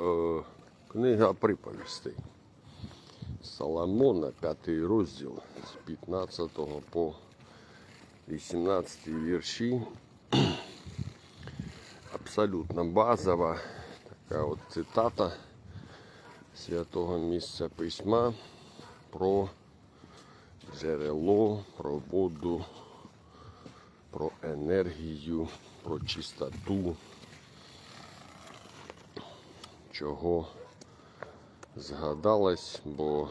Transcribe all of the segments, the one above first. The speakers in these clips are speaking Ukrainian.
е, книга приповістей. Соломона, п'ятий розділ з 15 по 18 вірші. Абсолютно базова така от цитата святого місця письма про джерело, про воду, про енергію, про чистоту, чого згадалось, бо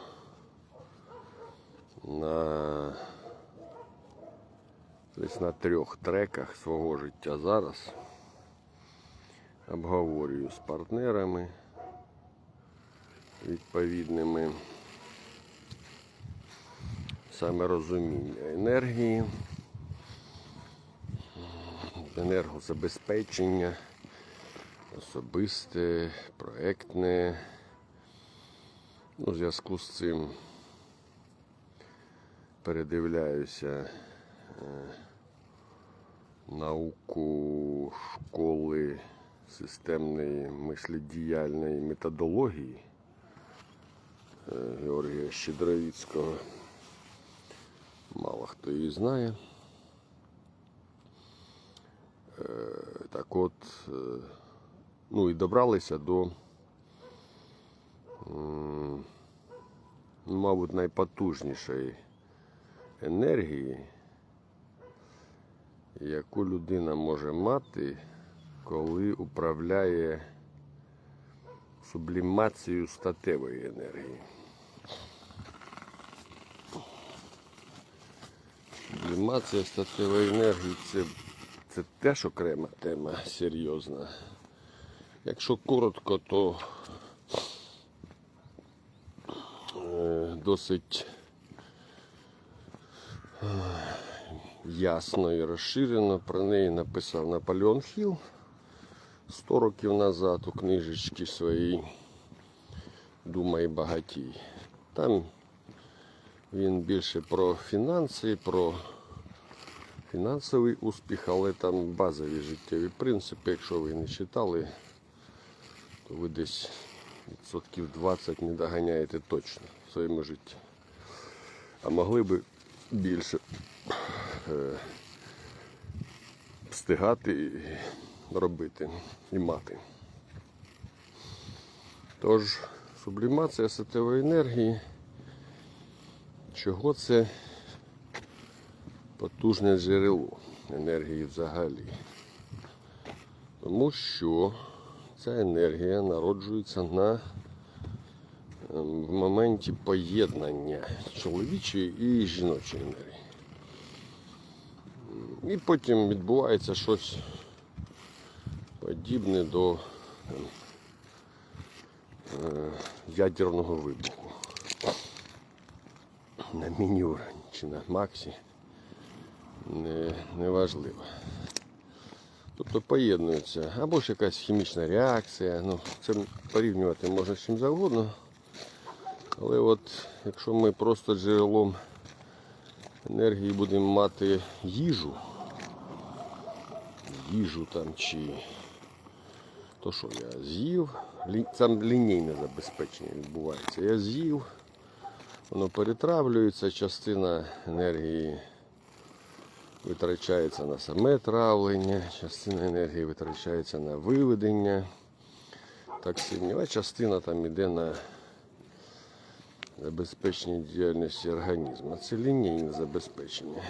на десь на трьох треках свого життя зараз обговорюю з партнерами відповідними. Саме розуміння енергії, енергозабезпечення, особисте, проектне. Ну, в зв'язку з цим передивляюся е, науку школи системної миследіяльної методології е, Георгія Щедровіцького. Мало хто її знає. Е, Так от, ну і добралися до, мабуть, найпотужнішої енергії, яку людина може мати, коли управляє сублімацією статевої енергії. Сублімація статевої енергії це, це теж окрема тема серйозна. Якщо коротко, то е, досить е, ясно і розширено про неї написав Наполеон Хілл 100 років назад у книжечці своїй Думай багатій. Там він більше про фінанси, про фінансовий успіх, але там базові життєві принципи. Якщо ви не читали, то ви десь відсотків 20 не доганяєте точно в своєму житті. А могли би більше е, встигати і робити і мати. Тож, сублімація сетевої енергії. Чого це потужне джерело енергії взагалі? Тому що ця енергія народжується на ем, в моменті поєднання чоловічої і жіночої енергії. І потім відбувається щось подібне до ем, е, ядерного вибуху на міні-уровні чи на максі не, не важливо. Тобто поєднуються або ж якась хімічна реакція. Ну, це порівнювати можна з чим завгодно. Але от якщо ми просто джерелом енергії будемо мати їжу, їжу там чи то що я з'їв, там лінійне забезпечення відбувається. Я з'їв, воно перетравлюється, частина енергії витрачається на саме травлення, частина енергії витрачається на виведення токсинів, а частина там йде на забезпечення діяльності організму. Це лінійне забезпечення.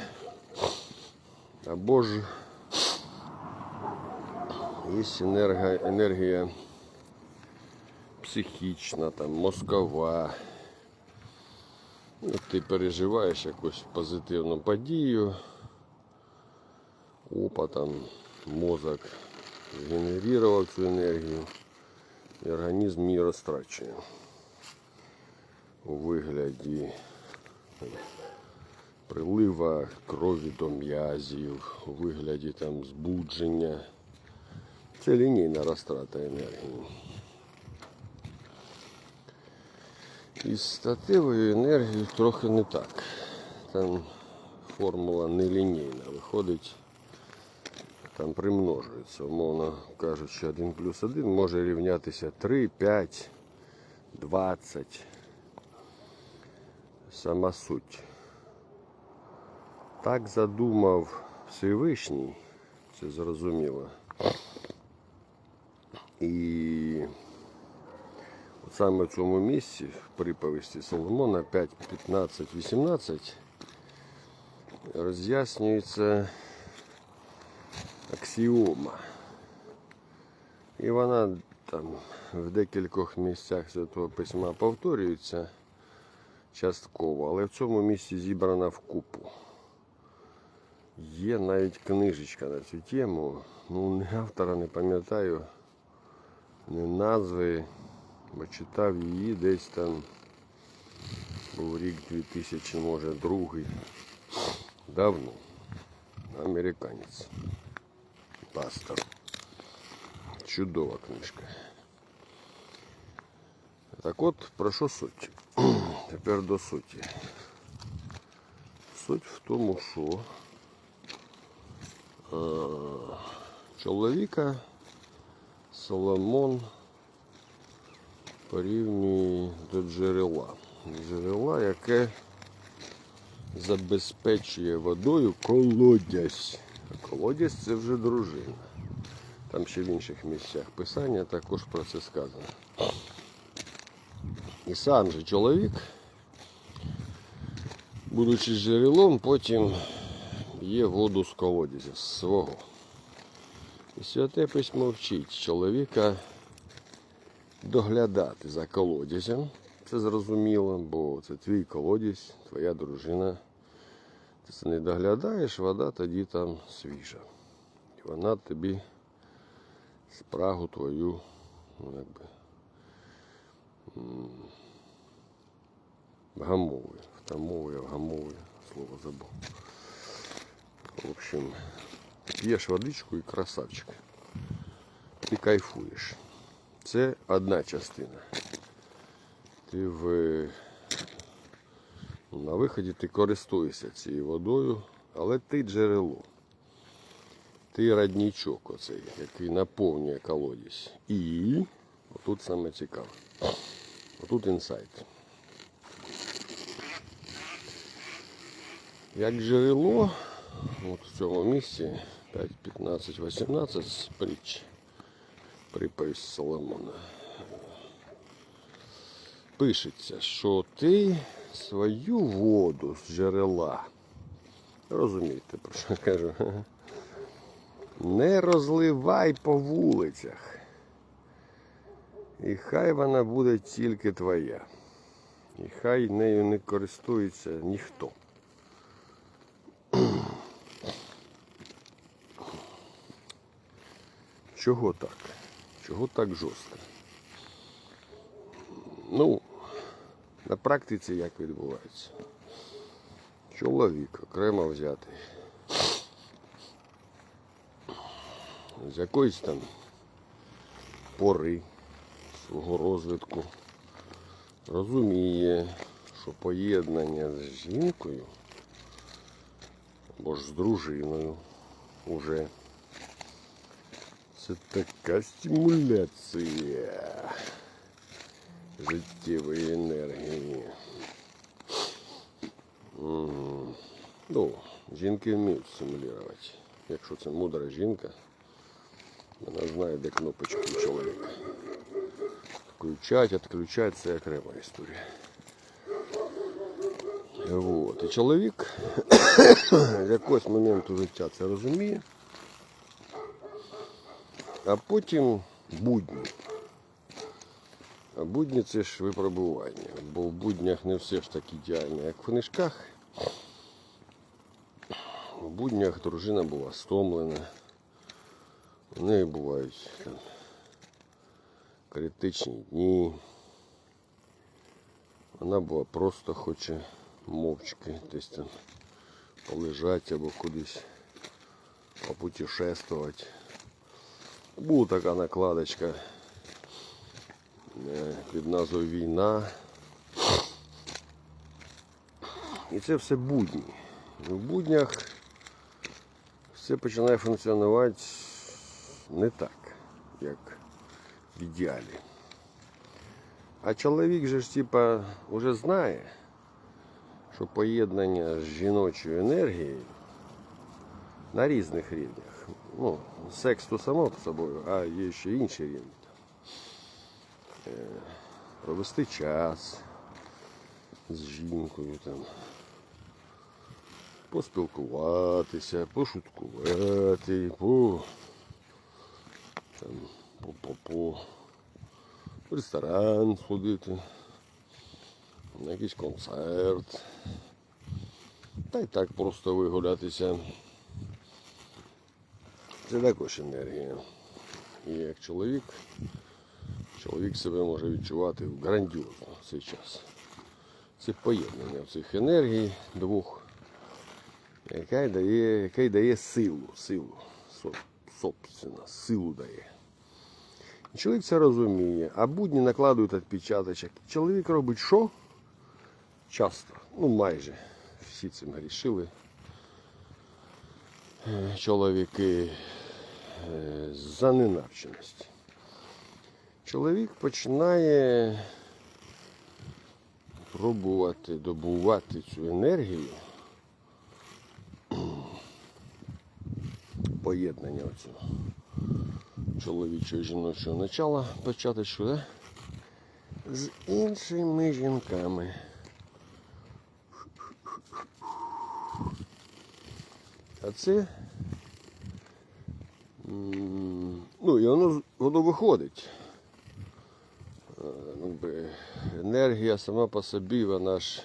Або ж є енерго, енергія психічна, там, мозкова. От ти переживаєш якусь позитивну подію, опа, там мозок згенерував цю енергію, і організм її розтрачує у вигляді прилива крові до м'язів, у вигляді там збудження. Це лінійна розтрата енергії. Із статевою енергією трохи не так. Там формула нелінійна. Виходить там примножується. Умовно кажучи, 1 плюс 1 може рівнятися 3, 5, 20. Сама суть. Так задумав Всевишній, це зрозуміло. І от саме в цьому місці, в приповісті Соломона 5, 15, 18, роз'яснюється Аксіома. І вона там в декількох місцях Святого Письма повторюється частково, але в цьому місці зібрана в купу. Є навіть книжечка на цю тему. Ну, не автора не пам'ятаю, не назви, бо читав її десь там був рік 2000, може, другий. Давно. Американець. Пастор. Чудова книжка. Так от, про що суть? Тепер до суті. Суть в тому, що е, чоловіка Соломон порівнює до джерела. Джерела, яке забезпечує водою колодязь. Колодязь це вже дружина. Там ще в інших місцях писання також про це сказано. І сам же чоловік, будучи джерелом, потім є воду з колодязя з свого. І святе письмо вчить чоловіка доглядати за колодязем. Це зрозуміло, бо це твій колодязь, твоя дружина. Ти не доглядаєш, вода тоді там свіжа. І вона тобі спрагу твою, ну, якби, вгамовує, втамовує, вгамовує, слово забув. В общем, п'єш водичку і красавчик. Ти кайфуєш. Це одна частина. Ти в, на виході ти користуєшся цією водою, але ти джерело. Ти родничок оцей, який наповнює колодязь. І отут саме цікаве. Отут інсайт. Як джерело, от в цьому місці 5, 15, 18 притч. Приповість Соломона. Пишеться, що ти свою воду з джерела. Розумієте, про що я кажу? Не розливай по вулицях. І хай вона буде тільки твоя. І хай нею не користується ніхто. Чого так? Чого так жорстко? Ну, на практиці як відбувається? Чоловік окремо взятий. З якоїсь там пори свого розвитку розуміє, що поєднання з жінкою або ж з дружиною уже це така стимуляція життєвої енергії. Мгм. Ну, жінки вміють стимулювати. Якщо це мудра жінка, вона знає, де кнопочки у чоловіка. Включать, відключать це окрема історія. Вот. І чоловік з якогось моменту життя це розуміє. А потім будні. Будні це ж випробування. Бо в буднях не все ж так ідеально, як в книжках. В буднях дружина була стомлена. У неї бувають там, критичні дні. Вона була просто хоче мовчки десь там полежати або кудись попутешествувати. Була така накладочка під назвою Війна. І це все будні. В буднях все починає функціонувати не так, як в ідеалі. А чоловік же ж типа вже знає, що поєднання з жіночою енергією на різних рівнях. Ну, секс то само по собою, а є ще інші рівні. Е, Провести час з жінкою там. Поспілкуватися, пошуткувати, по, там, по, по, по в ресторан сходити, на якийсь концерт. Та й так просто вигулятися. Це також енергія. І як чоловік, чоловік себе може відчувати грандіозно в цей час. Це поєднання цих енергій двох, яка дає, яка дає силу, силу, собственно, силу дає. І чоловік це розуміє, а будні накладують відпечаточок. Чоловік робить що? Часто, ну майже всі цим грішили. Е, Чоловіки е, за ненавченості. Чоловік починає пробувати добувати цю енергію поєднання оцього чоловічого і жіночого начала початочку, да? з іншими жінками. А це. Ну, і воно, воно виходить. Е, ну, Енергія сама по собі, вона ж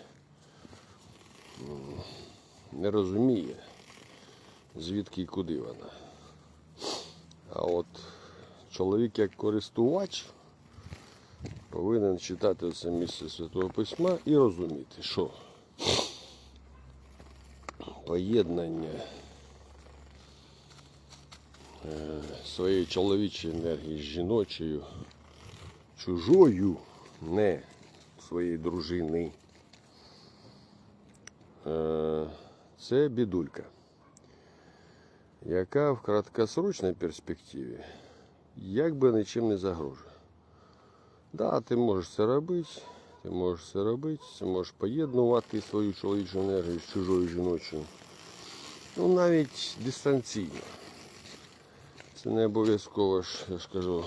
не розуміє, звідки і куди вона. А от чоловік як користувач повинен читати це місце Святого Письма і розуміти, що поєднання е, своєї чоловічої енергії з жіночою, чужою, не своєї дружини. е, Це бідулька яка в краткосрочній перспективі якби нічим не загрожує. Да, ти можеш це робити, ти можеш це робити, ти можеш поєднувати свою чоловічу енергію з чужою жіночою. Ну навіть дистанційно. Це не обов'язково я ж кажу,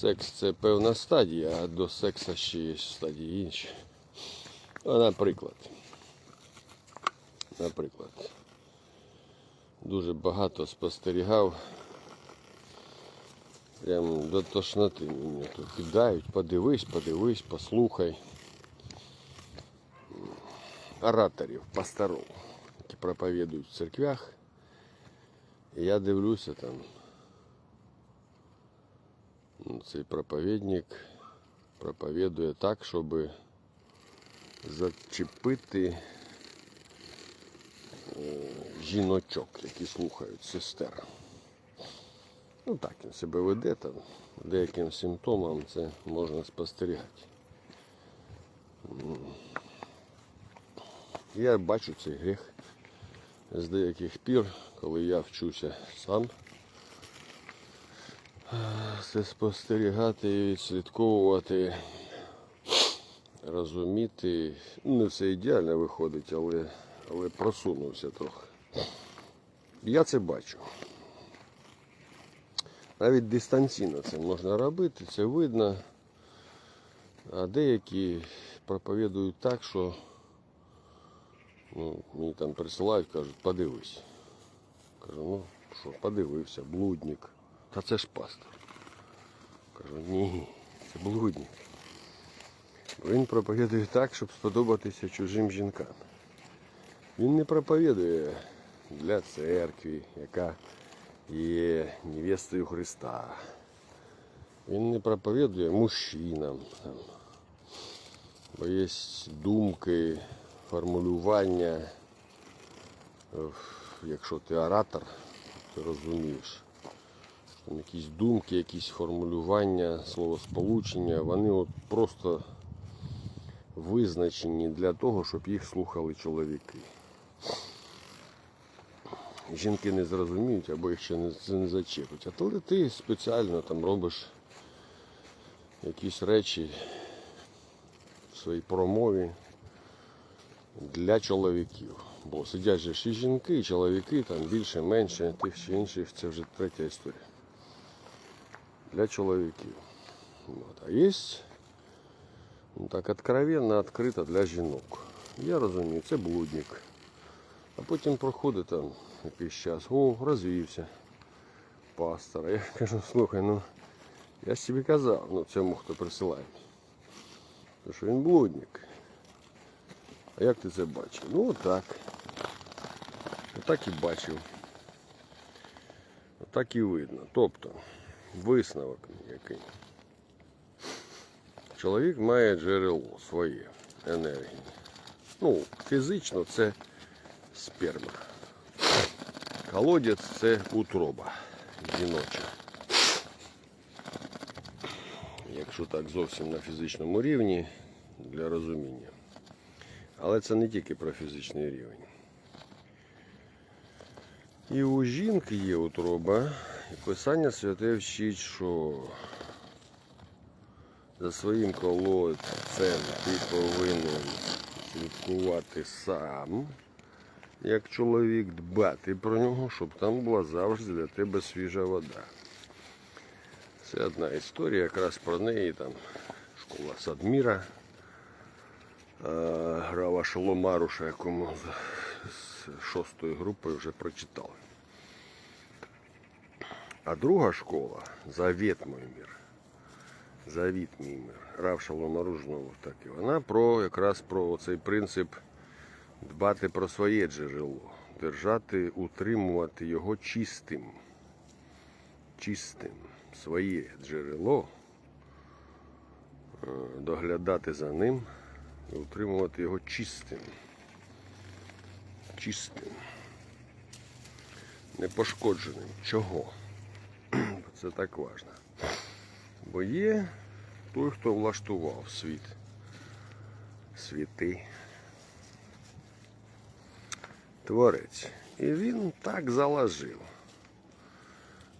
секс це певна стадія, а до секса ще є стадії інші. Наприклад. Наприклад дуже багато спостерігав. Прям до тошноти мені тут кидають, подивись, подивись, послухай. Ораторів, пасторов, які проповідують в церквях. Я дивлюся там. Цей проповідник проповідує так, щоб зачепити жіночок, які слухають сестер. Ну так він себе веде там. Деяким симптомам це можна спостерігати. Я бачу цей гріх з деяких пір, коли я вчуся сам е, це спостерігати і відслідковувати, розуміти. Ну, не все ідеально виходить, але але просунувся трохи. Я це бачу. Навіть дистанційно це можна робити, це видно. А деякі проповідують так, що ну, мені там присилають, кажуть, подивись. Кажу, ну що, подивився, блудник. Та це ж пастор. Кажу, ні, це блудник. Він проповідує так, щоб сподобатися чужим жінкам. Він не проповідує для церкви, яка є невестою Христа. Він не проповідує мужчинам. Там. Бо є думки, формулювання. Якщо ти оратор, ти розумієш. Якісь думки, якісь формулювання, словосполучення, вони от просто визначені для того, щоб їх слухали чоловіки. жінки не зрозуміють або їх ще не, не зачепить. А коли ти спеціально там робиш якісь речі в своїй промові для чоловіків. Бо сидять же і жінки, і чоловіки, там більше, менше, тих чи інших, це вже третя історія. Для чоловіків. От. А є ну, так откровенно, відкрито для жінок. Я розумію, це блудник. А потім проходить там якийсь час, о, розвівся пастор. Я кажу, слухай, ну я ж тобі казав, ну цьому, хто присилає. То що він блудник. А як ти це бачив? Ну отак. Отак і бачив. Отак і видно. Тобто, висновок який. Чоловік має джерело своє енергії. Ну, фізично це сперма. Колодязь це утроба жіноча. Якщо так зовсім на фізичному рівні для розуміння. Але це не тільки про фізичний рівень. І у жінки є утроба, Писання святе вчить, що за своїм колодцем ти повинен слідкувати сам, як чоловік, дбати про нього, щоб там була завжди для тебе свіжа вода. Це одна історія, якраз про неї там школа Садміра. Е, грава Шоломаруша, якому з, шостої групи вже прочитали. А друга школа Завет мой мир. Завіт мій мир. Рав Шоломаруш знову ж таки. Вона про якраз про цей принцип дбати про своє джерело, держати, утримувати його чистим. Чистим. Своє джерело, е, доглядати за ним і утримувати його чистим. Чистим. Непошкодженим. Чого? Це так важливо. Бо є той, хто влаштував світ. Світи. Творець. І він так заложив.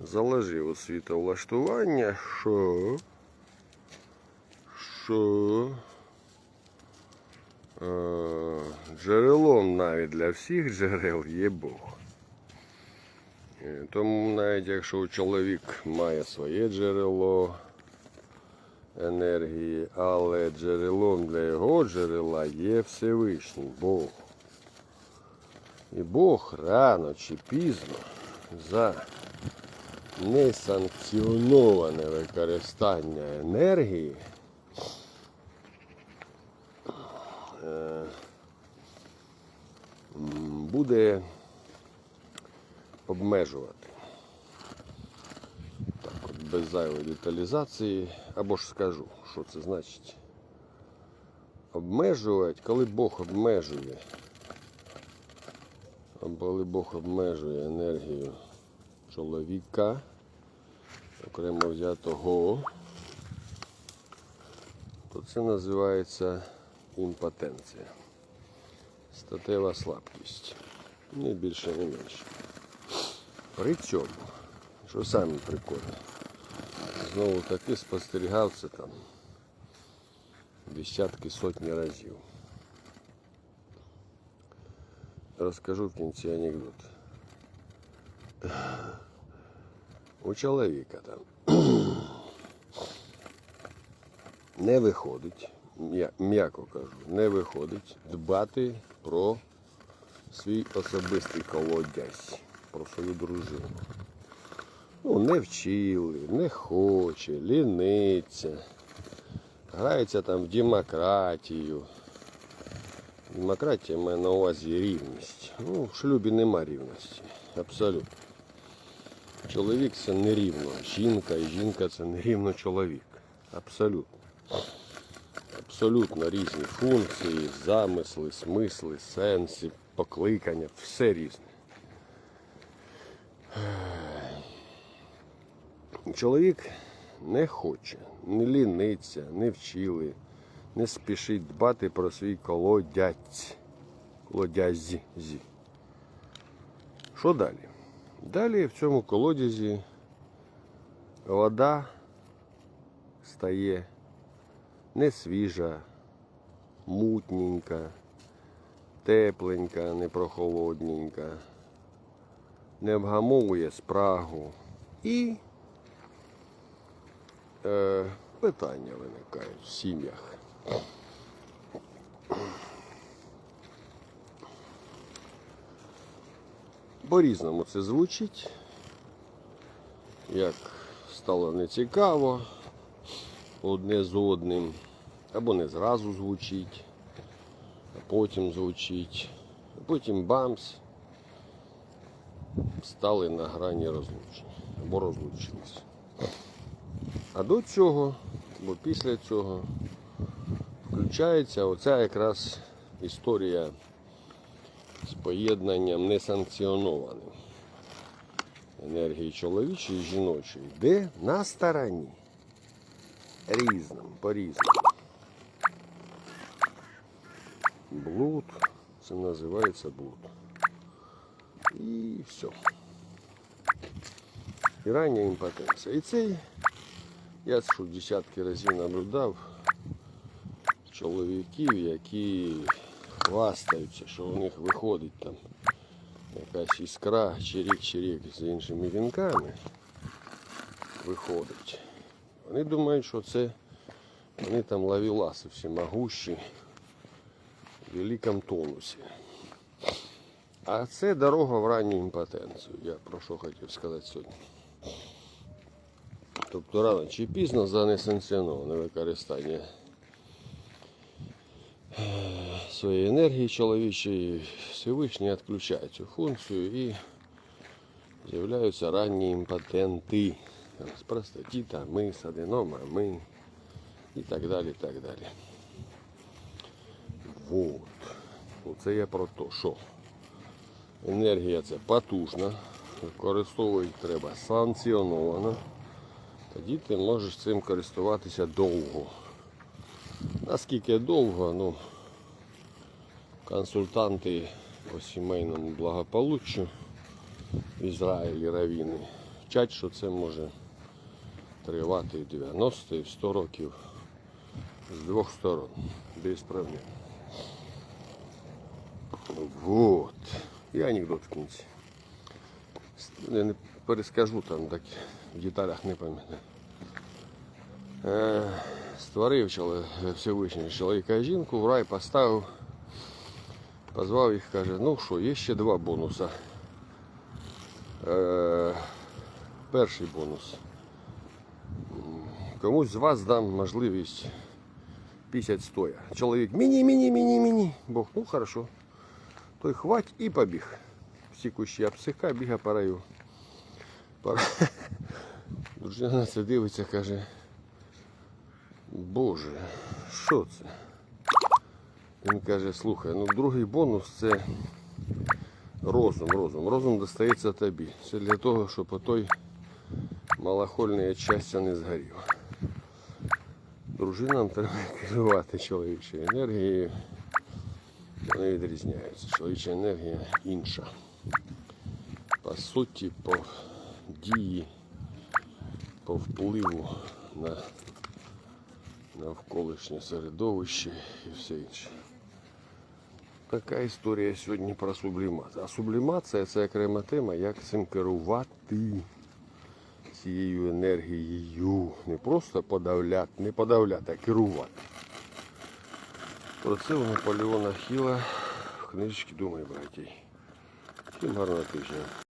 Заложив у світовлаштування, що. Що. Е, джерелом навіть для всіх джерел є Бог. Тому навіть якщо чоловік має своє джерело енергії, але джерелом для його джерела є Всевишній Бог. І Бог рано чи пізно за несанкціоноване використання енергії е, буде обмежувати. Так, от без зайвої деталізації. Або ж скажу, що це значить. Обмежувати, коли Бог обмежує. Коли Бог обмежує енергію чоловіка, окремо взятого, то це називається імпотенція. Статева слабкість. Не більше, не менше. При цьому, що саме прикольно, знову таки спостерігав це там десятки сотні разів. Розкажу в кінці анекдот. У чоловіка там не виходить, м'яко кажу, не виходить дбати про свій особистий колодязь, про свою дружину. Ну, не вчили, не хоче, ліниться, грається там в демократію. Демократія має на увазі рівність. Ну, в шлюбі нема рівності. Абсолютно. Чоловік це не рівно. Жінка і жінка це не рівно чоловік. Абсолютно. Абсолютно різні функції, замисли, смисли, сенси, покликання, все різне. Чоловік не хоче, не ліниться, не вчили, не спішить дбати про свій колодязь. Колодязі. Що далі? Далі в цьому колодязі вода стає не свіжа, мутненька, тепленька, не прохолодненька, не вгамовує спрагу і е, питання виникають в сім'ях. По-різному це звучить. Як стало нецікаво одне з одним, або не зразу звучить, а потім звучить, а потім бамс, стали на грані розлучення або розлучились. А до цього, бо після цього включається оця якраз історія з поєднанням несанкціонованим енергії чоловічої і жіночої, де на стороні різному, по-різному. Блуд, це називається блуд. І все. І рання імпотенція. І цей, я що десятки разів наблюдав чоловіків, які хвастаються, що у них виходить там якась іскра, чирік-чирік з іншими вінками виходить. Вони думають, що це вони там лавіласи всемогущі в великому тонусі. А це дорога в ранню імпотенцію. Я про що хотів сказати сьогодні. Тобто рано чи пізно за несанкціоноване використання своєї енергії чоловічої Всевишній відключає цю функцію і з'являються ранні імпотенти. З ми, з аденома, ми і так далі. і так далі. Вот. Оце я про те, що енергія це потужна, використовувати треба санкціоновано. Тоді ти можеш цим користуватися довго. Наскільки довго, ну, консультанти по сімейному благополуччю в Ізраїлі равіни вчать, що це може тривати і 90 і 100 років з двох сторон, без проблем. Вот. І анекдот в кінці. Я не перескажу там, так в деталях не пам'ятаю. Е, Створив Всевишній чоловіка і жінку, в рай поставив, позвав їх, каже, ну що, є ще два бонуса. Е, перший бонус. Комусь з вас дам можливість 50 стоя. Чоловік міні, міні, міні, міні. Бог, ну хорошо. Той хвать і побіг. Всі кущі обсика, біга по раю. Пора. Дружина це дивиться, каже. Боже, що це? Він каже, слухай, ну другий бонус це розум, розум. Розум достається тобі. Це для того, щоб той малохольне щастя не згорів. Дружинам треба керувати чоловічою енергією. Вони відрізняються. Чоловіча енергія інша. По суті, по дії, по впливу на навколишнє середовище і все інше. Така історія сьогодні про сублімат. А сублімація це окрема тема, як цим керувати цією енергією. Не просто подавляти, не подавляти, а керувати. Про це у Наполеона Хіла в книжці Думай, братій. Всім гарного тижня.